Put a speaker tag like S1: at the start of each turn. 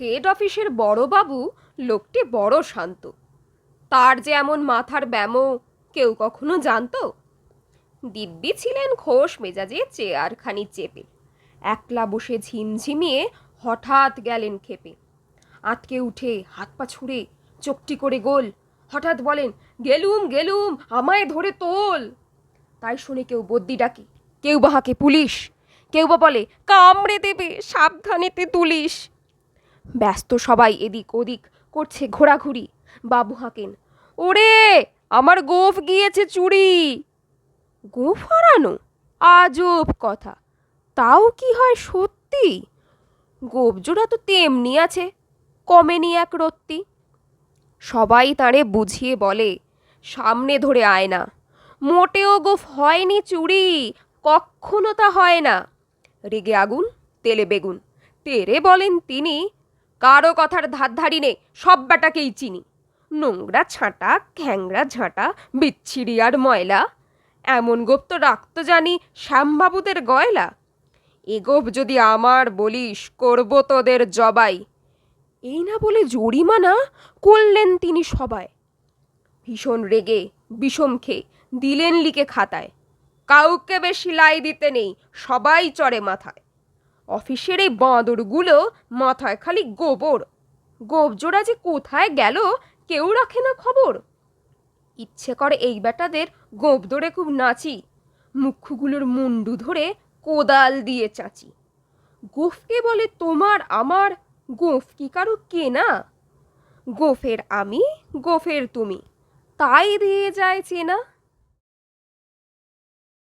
S1: Head অফিসের বড়বাবু লোকটি বড় শান্ত। তার যে এমন মাথার ব্যামো কেউ কখনো জানতো? দিব্যি ছিলেন খোশ মেজাজে চেয়ারখানি চেপে। একলা বসে ঝিমঝিমিয়ে হঠাৎ গেলেন খেপে আটকে উঠে হাত পা ছুঁড়ে চোখটি করে গোল। হঠাৎ বলেন, গেলুম গেলুম, আমায় ধরে তোল। তাই শুনে কেউ বদ্যি ডাকে, কেউ বা হাঁকে পুলিশ, কেউ বা বলে, কামড়ে দেবে, সাবধানেতে তুলিস। ব্যস্ত সবাই এদিক ওদিক করছে ঘোরাঘুরি। বাবু হাঁকেন, ওরে, আমার গোফ গিয়েছে চুরি। গোফ হারানো? আজব কথা। তাও কি হয় সত্যি? গোপজোড়া তো তেমনি আছে কমেনি এক রত্তি। সবাই তাঁরে বুঝিয়ে বলে, সামনে ধরে আয় না। মোটেও গোফ হয়নি চুরি কখনো তা হয় না। রেগে আগুন, তেলে বেগুন। তেরে বলেন তিনি কারও কথার ধার ধারি নে সব ব্যাটাকেই চিনি। নোংরা ছাঁটা ঘ্যাংরা ঝাঁটা, বিচ্ছিরি আর ময়লা। এমন গোপ তো রাখতো জানি শ্যামবাবুদের গয়লা। এ গোপ যদি আমার বলিস, করব তোদের জবাই। এই না বলে জরিমানা করলেন তিনি সবাই। ভীষণ রেগে, বিষম খেয়ে দিলেন লিখে খাতায়। কাউকে বেশি লাই দিতে নেই, সবাই চড়ে মাথায়। অফিসের এই বাঁদরগুলো মাথায় খালি গোবর। গোবজোড়া যে কোথায় গেল, কেউ রাখে না খবর। ইচ্ছে করে এই বেটাদের গোপ ধরে খুব নাচি, মুখগুলোর মুন্ডু ধরে কোদাল দিয়ে চাচি। গোফকে বলে, তোমার, আমার গোফ কি কারও কে না গোফের আমি গোফের তুমি। তাই দিয়ে যায় চেনা।